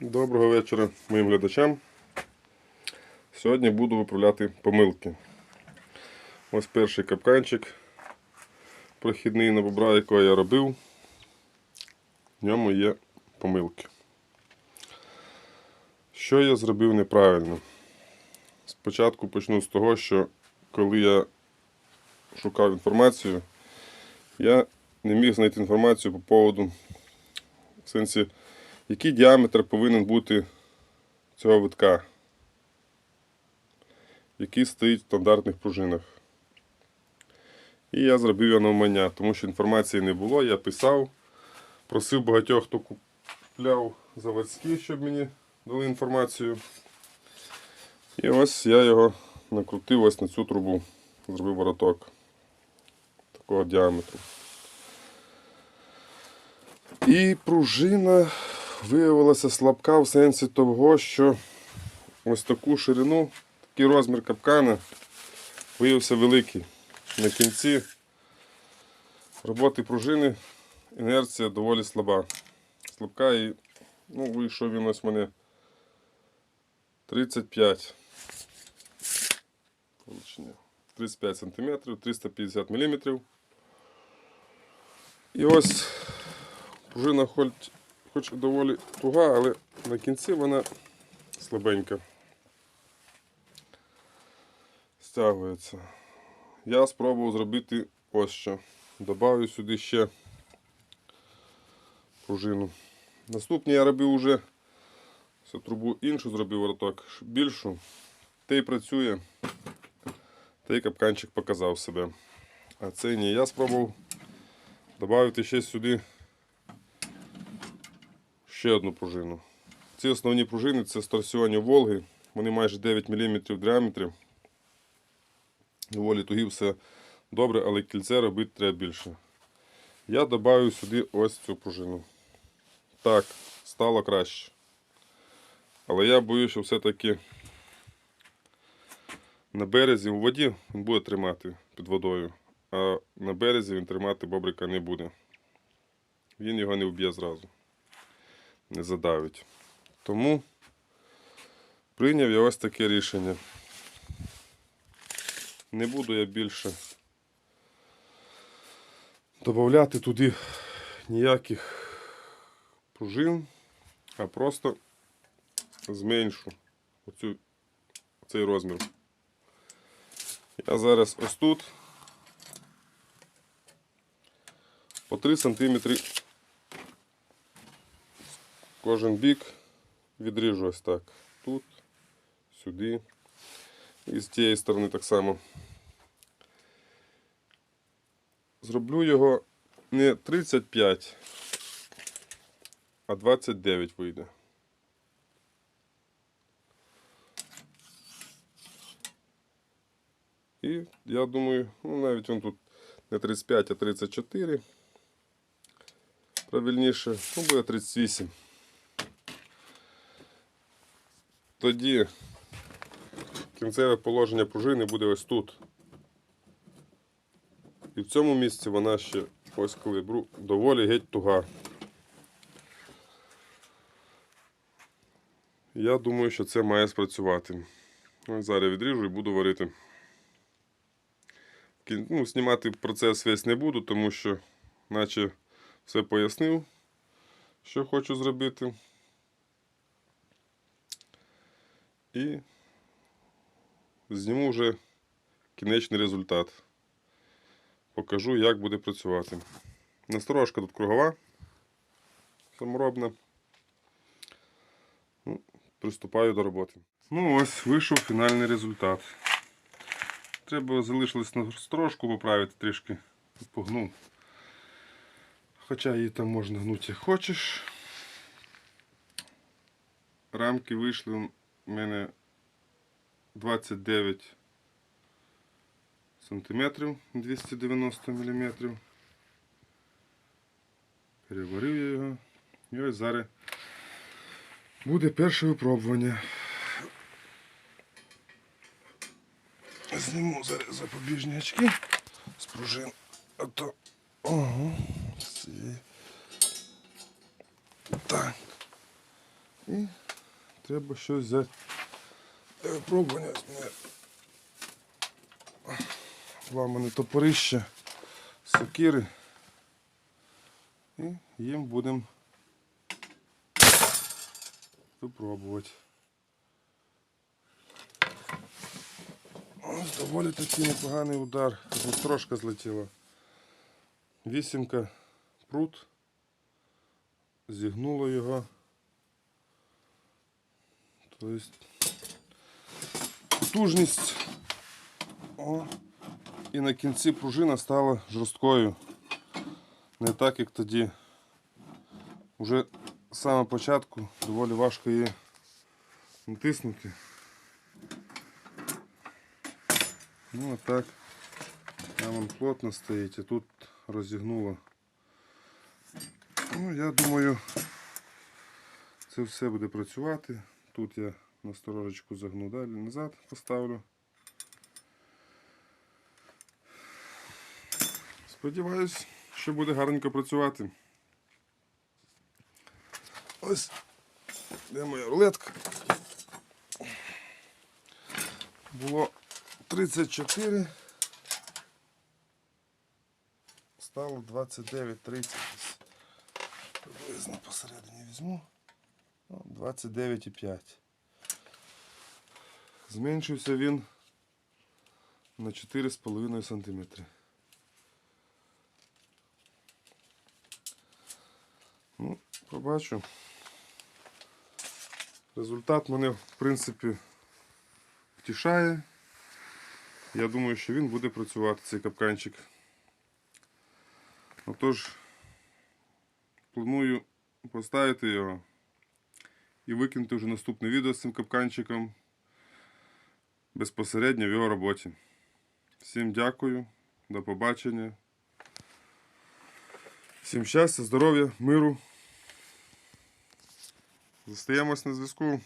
Доброго вечора моїм глядачам. Сьогодні буду виправляти помилки. Ось перший капканчик прохідний на бобра, якого я робив. В ньому є помилки. Що я зробив неправильно? Спочатку почну з того, що коли я шукав інформацію, я не міг знайти інформацію по поводу в сенсі, який діаметр повинен бути цього витка, який стоїть в стандартних пружинах. І я зробив його навмання, тому що інформації не було, я писав, просив багатьох, хто купляв заводські, щоб мені дали інформацію. І ось я його накрутив ось на цю трубу, зробив вороток такого діаметру. І пружина виявилася слабка в сенсі того, що ось таку ширину, такий розмір капкана виявився великий. На кінці роботи пружини інерція доволі слаба. Слабка і ну, вийшов він ось мене 35 Получення. 35 см, 350 мм. І ось пружина хоч, хоч доволі туга, але на кінці вона слабенька. Стягується. Я спробував зробити ось що. Добавлю сюди ще пружину. Наступний я робив уже цю трубу іншу зробив вороток, більшу. Той працює, той капканчик показав себе. А цей ні. Я спробував додати ще сюди ще одну пружину. Ці основні пружини це з торсіонів Волги. Вони майже 9 мм в діаметрі. Доволі тугі все добре, але кільце робити треба більше. Я додаю сюди ось цю пружину. Так, стало краще. Але я боюся, що все-таки на березі у воді він буде тримати під водою, а на березі він тримати бобрика не буде. Він його не вб'є зразу, не задавить. Тому прийняв я ось таке рішення. Не буду я більше додати туди ніяких пружин, а просто зменшу оцю, цей розмір. Я зараз ось тут по 3 см кожен бік відріжу ось так. Тут, сюди і з тієї сторони так само. Зроблю його не 35, а 29 вийде. І я думаю, ну навіть він тут не 35, а 34. Правильніше, ну буде 38. Тоді кінцеве положення пружини буде ось тут. І в цьому місці вона ще ось коли беру, доволі геть туга. Я думаю, що це має спрацювати. Ось Зараз відріжу і буду варити. Ну, знімати процес весь не буду, тому що наче все пояснив, що хочу зробити. І зніму вже кінечний результат. Покажу, як буде працювати. Насторожка тут кругова, саморобна. Ну, приступаю до роботи. Ну ось вийшов фінальний результат. Треба залишилось насторожку поправити трішки. Погнув. Хоча її там можна гнути як хочеш. Рамки вийшли у мене 29 сантиметрів 290 мм. Переварив я його. І ось зараз буде перше випробування. Зніму зараз запобіжні очки з пружин. А то. Ого. Так. І треба щось взяти. випробування. Ось мене Ламане топорище, сокири. І їм будемо випробувати. Ось доволі такий непоганий удар. Ось трошки злетіла. Вісімка прут. Зігнуло його. Тобто потужність. О. І на кінці пружина стала жорсткою. Не так, як тоді. Уже з самого початку доволі важко її натиснути. Ну а так. Там він плотно стоїть, а тут розігнуло. Ну, я думаю, це все буде працювати. Тут я насторожечку загну далі назад поставлю. Сподіваюсь, що буде гарненько працювати. Ось де моя рулетка. Було 34. Стало 29, 30. десь. Приблизно посередині візьму. Ну, 29,5. Зменшився він на 4,5 см. Ну, побачу. Результат мене, в принципі, втішає. Я думаю, що він буде працювати, цей капканчик. Отож, планую поставити його і викинути вже наступне відео з цим капканчиком безпосередньо в його роботі. Всім дякую, до побачення. Всім щастя, здоров'я, миру. Зостаємось на зв'язку.